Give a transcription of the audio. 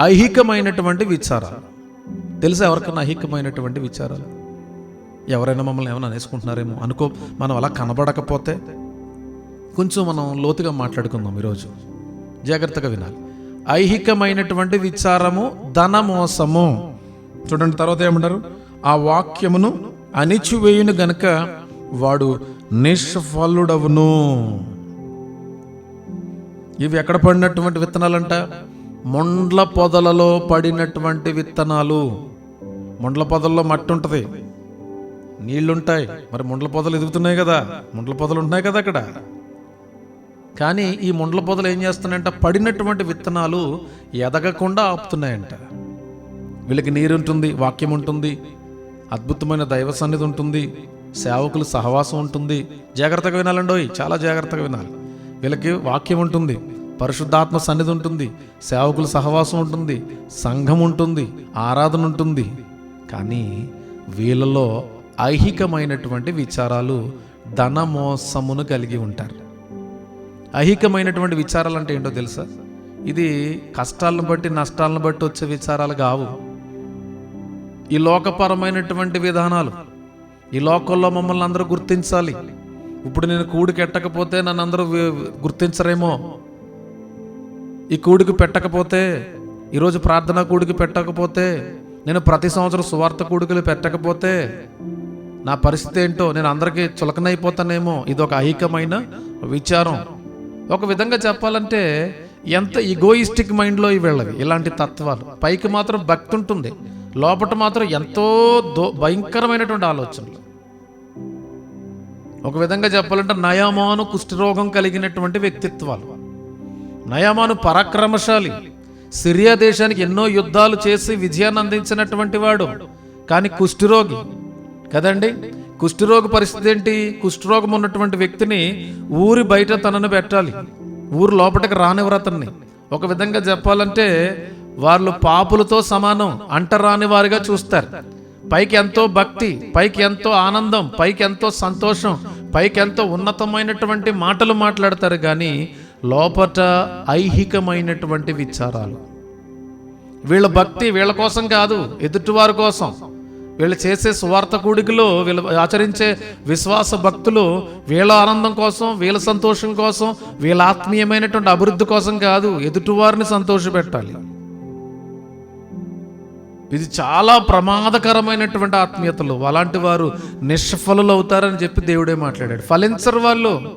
ఐహికమైనటువంటి విచారాలు. తెలుసా ఎవరికన్నా ఐహికమైనటువంటి విచారాలు? ఎవరైనా మమ్మల్ని ఏమైనా అనేసుకుంటున్నారేమో అనుకో మనం అలా కనబడకపోతే కొంచెం మనం లోతుగా మాట్లాడుకుందాం ఈరోజు. జాగ్రత్తగా వినాలి. ఐహికమైనటువంటి విచారము ధనమోసము. చూడండి తర్వాత ఏమంటారు? ఆ వాక్యమును అణిచివేయును గనుక వాడు నిష్ఫలుడవును. ఇవి ఎక్కడ పడినటువంటి విత్తనాలంట? మొండ్ల పొదలలో పడినటువంటి విత్తనాలు. మొండ్ల పొదల్లో మట్టి ఉంటుంది నీళ్ళుంటాయి. మరి ముండ్ల పొదలు ఎదుగుతున్నాయి కదా. ముండ్ల పొదలు ఉంటున్నాయి కదా అక్కడ. కానీ ఈ ముండ్ల పొదలు ఏం చేస్తున్నాయంట? పడినటువంటి విత్తనాలు ఎదగకుండా ఆపుతున్నాయంట. వీళ్ళకి నీరు ఉంటుంది వాక్యం ఉంటుంది అద్భుతమైన దైవ సన్నిధి ఉంటుంది సేవకులు సహవాసం ఉంటుంది. జాగ్రత్తగా వినాలండోయ్ చాలా జాగ్రత్తగా వినాలి. వీళ్ళకి వాక్యం ఉంటుంది. పరిశుద్ధాత్మ సన్నిధి ఉంటుంది సేవకుల సహవాసం ఉంటుంది సంఘం ఉంటుంది ఆరాధన ఉంటుంది. కానీ వీళ్ళలో ఐహికమైనటువంటి విచారాలు ధనమోసమును కలిగి ఉంటారు. ఐహికమైనటువంటి విచారాలు అంటే ఏంటో తెలుసా? ఇది కష్టాలను బట్టి నష్టాలను బట్టి వచ్చే విచారాలు కావు. ఈ లోకపరమైనటువంటి విధానాలు ఈ లోకంలో మమ్మల్ని అందరూ గుర్తించాలి. ఇప్పుడు నేను కూడికెట్టకపోతే నన్ను అందరూ గుర్తించరేమో? ఈ కూడికి పెట్టకపోతే ఈరోజు ప్రార్థన కూడికి పెట్టకపోతే నేను ప్రతి సంవత్సరం సువార్త కూడికలు పెట్టకపోతే నా పరిస్థితి ఏంటో నేను అందరికీ చులకనైపోతానేమో. ఇది ఒక ఐహికమైన విచారం. ఒక విధంగా చెప్పాలంటే ఎంత ఇగోయిస్టిక్ మైండ్లో వీళ్ళవి ఇలాంటి తత్వాలు. పైకి మాత్రం భక్తి ఉంటుంది. లోపట మాత్రం ఎంతో దో భయంకరమైనటువంటి ఆలోచనలు. ఒక విధంగా చెప్పాలంటే నయమాను కుష్ఠరోగం కలిగినటువంటి వ్యక్తిత్వాలు. నయమాను పరాక్రమశాలి. సిరియా దేశానికి ఎన్నో యుద్ధాలు చేసి విజయాన్ని అందించినటువంటి వాడు. కానీ కుష్ఠరోగి. కదండి? కుష్ఠరోగ పరిస్థితి ఏంటి? కుష్ఠరోగం ఉన్నటువంటి వ్యక్తిని ఊరి బయట తనను పెట్టాలి. ఊరు లోపలికి రానివ్వరు అతన్ని. ఒక విధంగా చెప్పాలంటే వాళ్ళు పాపులతో సమానం అంటరాని వారిగా చూస్తారు. పైకి ఎంతో భక్తి పైకి ఎంతో ఆనందం పైకి ఎంతో సంతోషం పైకి ఎంతో ఉన్నతమైనటువంటి మాటలు మాట్లాడతారు. కానీ లోపట ఐహికమైనటువంటి విచారాలు. వీళ్ళ భక్తి వీళ్ళ కోసం కాదు ఎదుటివారి కోసం. వీళ్ళు చేసే సువార్త కూడికలో వీళ్ళు ఆచరించే విశ్వాస భక్తులు వీళ్ళ ఆనందం కోసం వీళ్ళ సంతోషం కోసం వీళ్ళ ఆత్మీయమైనటువంటి అభివృద్ధి కోసం కాదు ఎదుటివారిని సంతోషపెట్టాలి. ఇది చాలా ప్రమాదకరమైనటువంటి ఆత్మీయతలు. అలాంటి వారు నిష్ఫలులు అవుతారని చెప్పి దేవుడే మాట్లాడాడు. ఫలించరు వాళ్ళు.